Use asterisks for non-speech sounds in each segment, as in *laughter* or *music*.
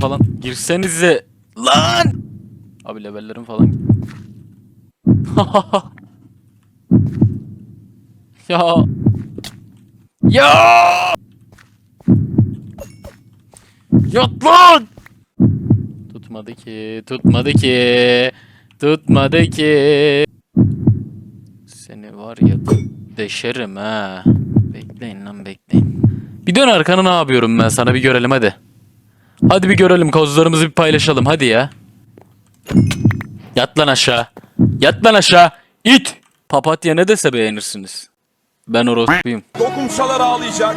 falan. Girsenize. Lan! Abi levellerim falan. *laughs* ya. Ya! Yat lan! Tutmadı ki, tutmadı ki, tutmadı ki. Seni var ya deşerim ha. Bekleyin lan bekleyin. Bir dön arkana ne yapıyorum ben sana bir görelim hadi. Hadi bir görelim kozlarımızı bir paylaşalım hadi ya. Yat lan aşağı. Yat lan aşağı. İt. Papatya ne dese beğenirsiniz. Ben orospuyum. Dokunsalar ağlayacak.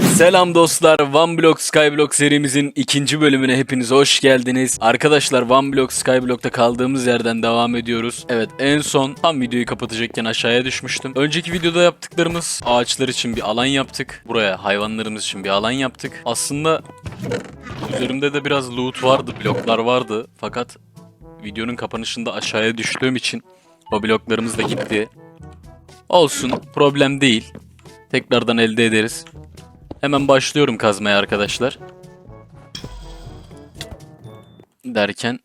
Selam dostlar. One Block Skyblock serimizin ikinci bölümüne hepiniz hoş geldiniz. Arkadaşlar One Block Skyblock'ta kaldığımız yerden devam ediyoruz. Evet en son tam videoyu kapatacakken aşağıya düşmüştüm. Önceki videoda yaptıklarımız ağaçlar için bir alan yaptık. Buraya hayvanlarımız için bir alan yaptık. Aslında üzerimde de biraz loot vardı, bloklar vardı. Fakat videonun kapanışında aşağıya düştüğüm için o bloklarımız da gitti. Olsun problem değil. Tekrardan elde ederiz. Hemen başlıyorum kazmaya arkadaşlar. Derken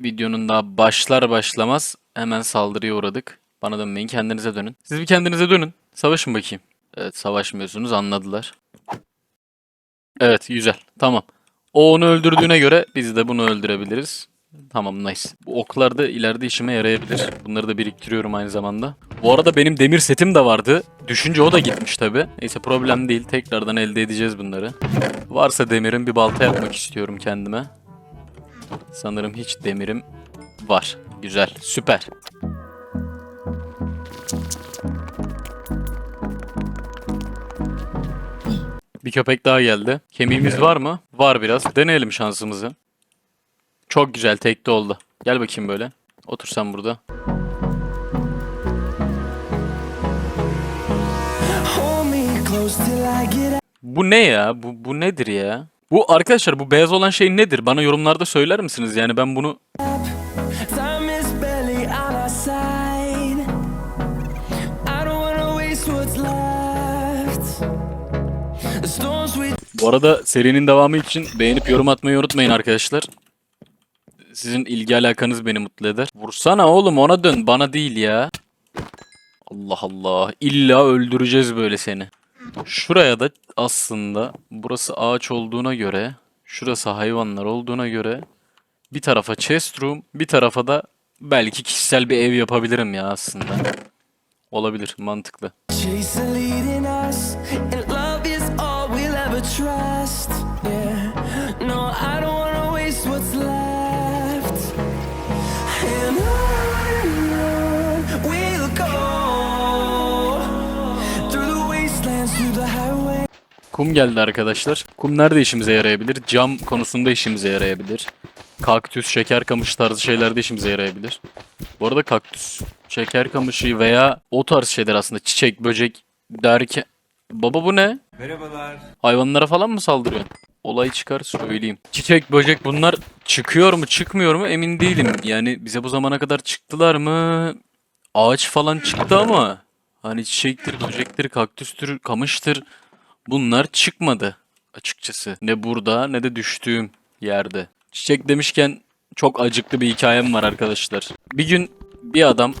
videonun daha başlar başlamaz hemen saldırıya uğradık. Bana dönmeyin kendinize dönün. Siz bir kendinize dönün. Savaşın bakayım. Evet savaşmıyorsunuz anladılar. Evet güzel tamam. O onu öldürdüğüne göre biz de bunu öldürebiliriz. Tamam nice. Bu oklar da ileride işime yarayabilir. Bunları da biriktiriyorum aynı zamanda. Bu arada benim demir setim de vardı. Düşünce o da gitmiş tabi. Neyse problem değil. Tekrardan elde edeceğiz bunları. Varsa demirim bir balta yapmak istiyorum kendime. Sanırım hiç demirim var. Güzel. Süper. Bir köpek daha geldi. Kemiğimiz var mı? Var biraz. Deneyelim şansımızı. Çok güzel tekte oldu. Gel bakayım böyle. Otur sen burada. Bu ne ya? Bu, bu nedir ya? Bu arkadaşlar bu beyaz olan şey nedir? Bana yorumlarda söyler misiniz? Yani ben bunu Bu arada serinin devamı için beğenip yorum atmayı unutmayın arkadaşlar. Sizin ilgi alakanız beni mutlu eder. Vursana oğlum ona dön bana değil ya. Allah Allah. İlla öldüreceğiz böyle seni. Şuraya da aslında burası ağaç olduğuna göre, şurası hayvanlar olduğuna göre bir tarafa chest room, bir tarafa da belki kişisel bir ev yapabilirim ya aslında. Olabilir, mantıklı. Kum geldi arkadaşlar. Kum nerede işimize yarayabilir? Cam konusunda işimize yarayabilir. Kaktüs, şeker kamışı tarzı şeylerde işimize yarayabilir. Bu arada kaktüs, şeker kamışı veya o tarz şeyler aslında çiçek, böcek derken... Baba bu ne? Merhabalar. Hayvanlara falan mı saldırıyor? Olay çıkar söyleyeyim. Çiçek, böcek bunlar çıkıyor mu çıkmıyor mu emin değilim. Yani bize bu zamana kadar çıktılar mı? Ağaç falan çıktı ama hani çiçektir, böcektir, kaktüstür, kamıştır bunlar çıkmadı açıkçası. Ne burada ne de düştüğüm yerde. Çiçek demişken çok acıklı bir hikayem var arkadaşlar. Bir gün bir adam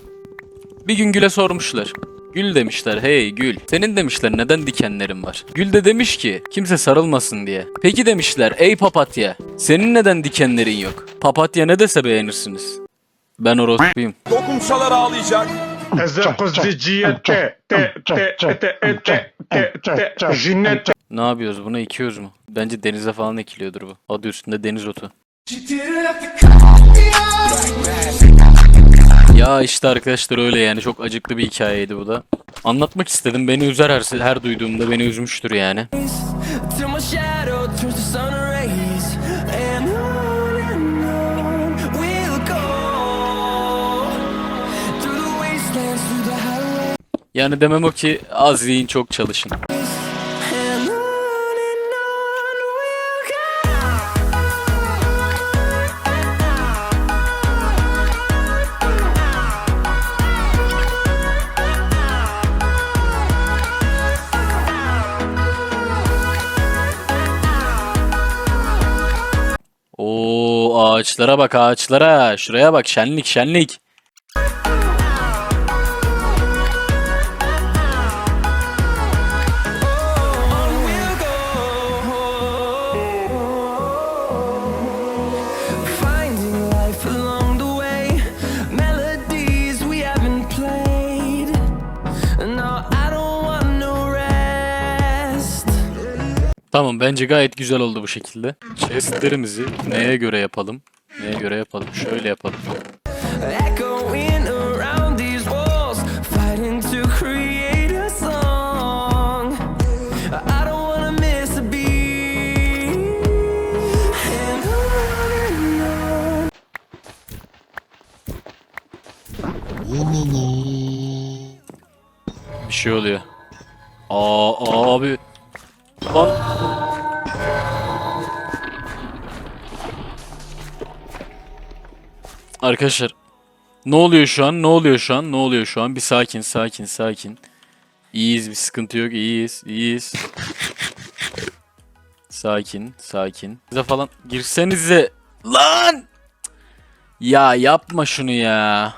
bir gün Gül'e sormuşlar. Gül demişler hey Gül senin demişler neden dikenlerin var? Gül de demiş ki kimse sarılmasın diye. Peki demişler ey papatya senin neden dikenlerin yok? Papatya ne dese beğenirsiniz. Ben orospuyum. Dokunsalar ağlayacak. Ne yapıyoruz buna ekiyoruz mu? Bence denize falan ekiliyordur bu. Adı üstünde deniz otu. *laughs* Ya işte arkadaşlar öyle yani çok acıklı bir hikayeydi bu da. Anlatmak istedim beni üzer her, her duyduğumda beni üzmüştür yani. Yani demem o ki az yiyin çok çalışın. Ağaçlara bak ağaçlara. Şuraya bak şenlik şenlik. Tamam bence gayet güzel oldu bu şekilde. Chestlerimizi neye göre yapalım? Neye göre yapalım? Şöyle yapalım. Bir şey oluyor. Aa abi. Arkadaşlar. Ne oluyor şu an? Ne oluyor şu an? Ne oluyor şu an? Bir sakin, sakin, sakin. İyiyiz, bir sıkıntı yok. İyiyiz, iyiyiz. Sakin, sakin. Bize falan girsenize. Lan! Ya yapma şunu ya.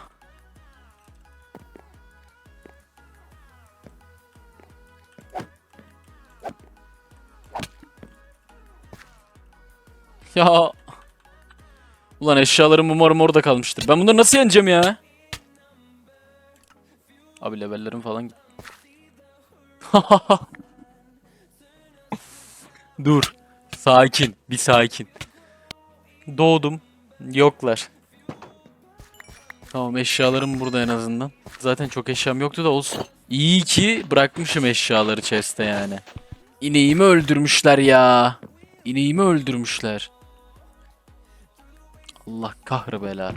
Ya. Ulan eşyalarım umarım orada kalmıştır. Ben bunları nasıl yeneceğim ya? Abi levellerim falan *laughs* Dur. Sakin. Bir sakin. Doğdum. Yoklar. Tamam eşyalarım burada en azından. Zaten çok eşyam yoktu da olsun. İyi ki bırakmışım eşyaları chest'e yani. İneğimi öldürmüşler ya. İneğimi öldürmüşler. Allah kahre bela.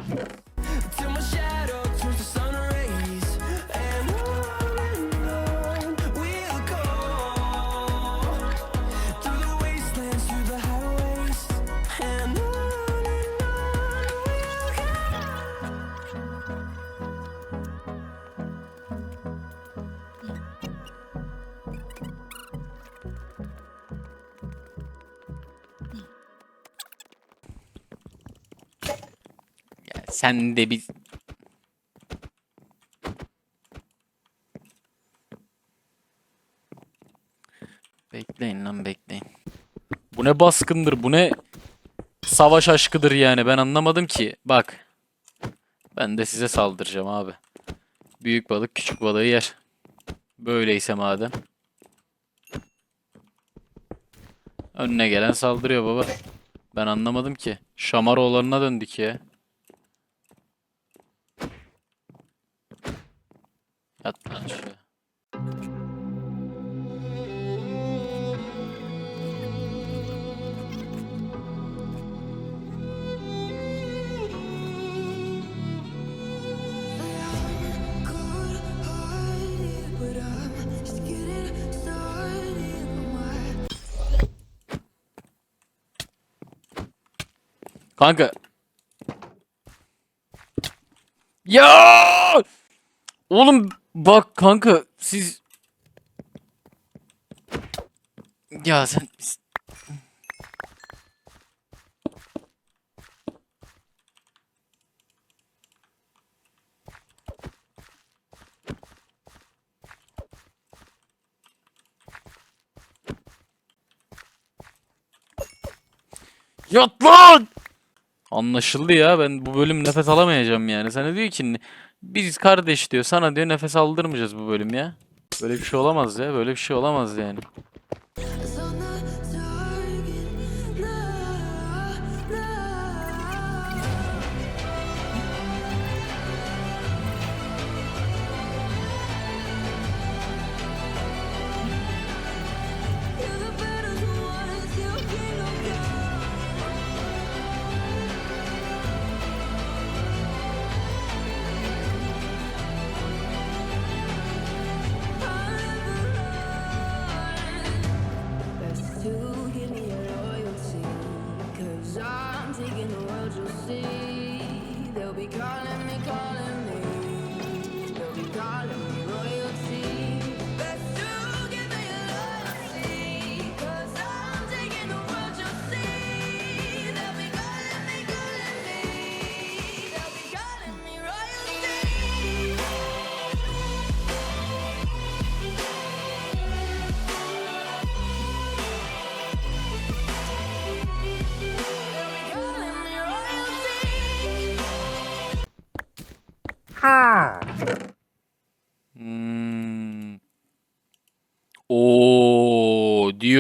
Sen de bir... Bekleyin lan bekleyin. Bu ne baskındır, bu ne savaş aşkıdır yani ben anlamadım ki. Bak. Ben de size saldıracağım abi. Büyük balık küçük balığı yer. Böyleyse madem. Önüne gelen saldırıyor baba. Ben anlamadım ki. Şamaroğullarına döndük ya. Yat lan aşağı. Kanka. Ya! Oğlum bak kanka siz Ya sen Yat lan! Anlaşıldı ya ben bu bölüm nefes alamayacağım yani. Sana diyor ki biz kardeş diyor sana diyor nefes aldırmayacağız bu bölüm ya. Böyle bir şey olamaz ya böyle bir şey olamaz yani.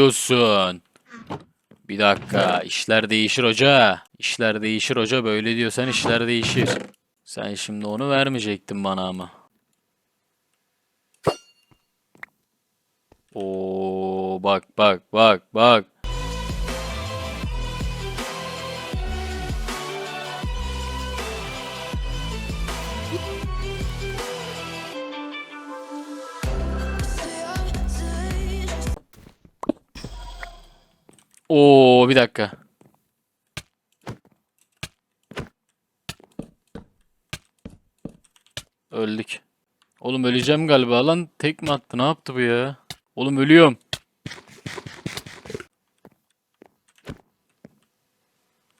Diyorsun. Bir dakika, işler değişir hoca. İşler değişir hoca. Böyle diyorsan işler değişir. Sen şimdi onu vermeyecektin bana ama. Oo bak bak bak bak. Oo bir dakika. Öldük. Oğlum öleceğim galiba lan. Tek mi attı? Ne yaptı bu ya? Oğlum ölüyorum.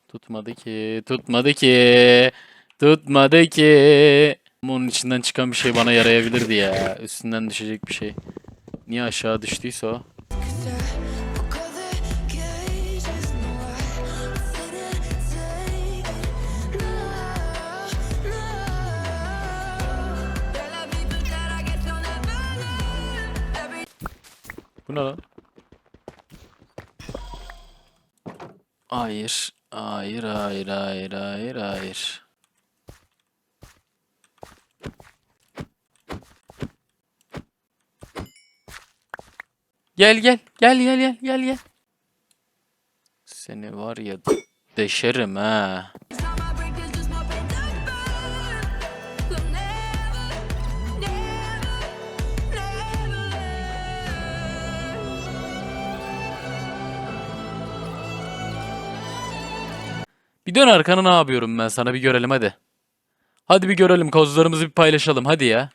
Tutmadı ki. Tutmadı ki. Tutmadı ki. Onun içinden çıkan bir şey bana yarayabilirdi ya. Üstünden düşecek bir şey. Niye aşağı düştüyse o? Ne lan? Hayır. Hayır, hayır, hayır, hayır, hayır. Gel gel, gel gel gel gel gel. Seni var ya deşerim ha. Bir dön arkana ne yapıyorum ben sana bir görelim hadi. Hadi bir görelim kozlarımızı bir paylaşalım hadi ya.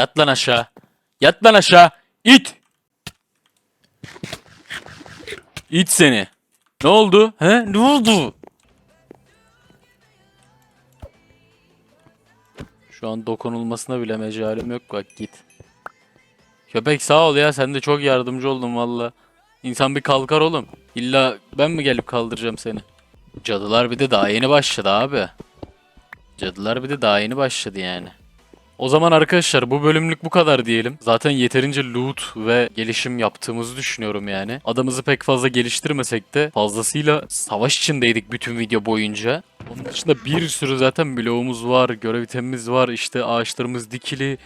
Yat lan aşağı. Yat lan aşağı. İt. İt seni. Ne oldu? He? Ne oldu? Şu an dokunulmasına bile mecalim yok bak git. Köpek sağ ol ya sen de çok yardımcı oldun valla. İnsan bir kalkar oğlum. İlla ben mi gelip kaldıracağım seni? Cadılar bir de daha yeni başladı abi. Cadılar bir de daha yeni başladı yani. O zaman arkadaşlar bu bölümlük bu kadar diyelim. Zaten yeterince loot ve gelişim yaptığımızı düşünüyorum yani. Adamızı pek fazla geliştirmesek de fazlasıyla savaş içindeydik bütün video boyunca. Onun dışında bir sürü zaten bloğumuz var, görev itemimiz var, işte ağaçlarımız dikili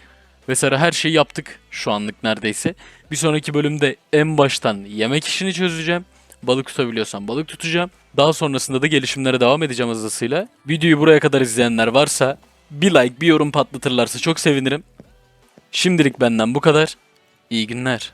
vesaire her şeyi yaptık şu anlık neredeyse. Bir sonraki bölümde en baştan yemek işini çözeceğim. Balık tutabiliyorsam balık tutacağım. Daha sonrasında da gelişimlere devam edeceğim hızlısıyla. Videoyu buraya kadar izleyenler varsa bir like, bir yorum patlatırlarsa çok sevinirim. Şimdilik benden bu kadar. İyi günler.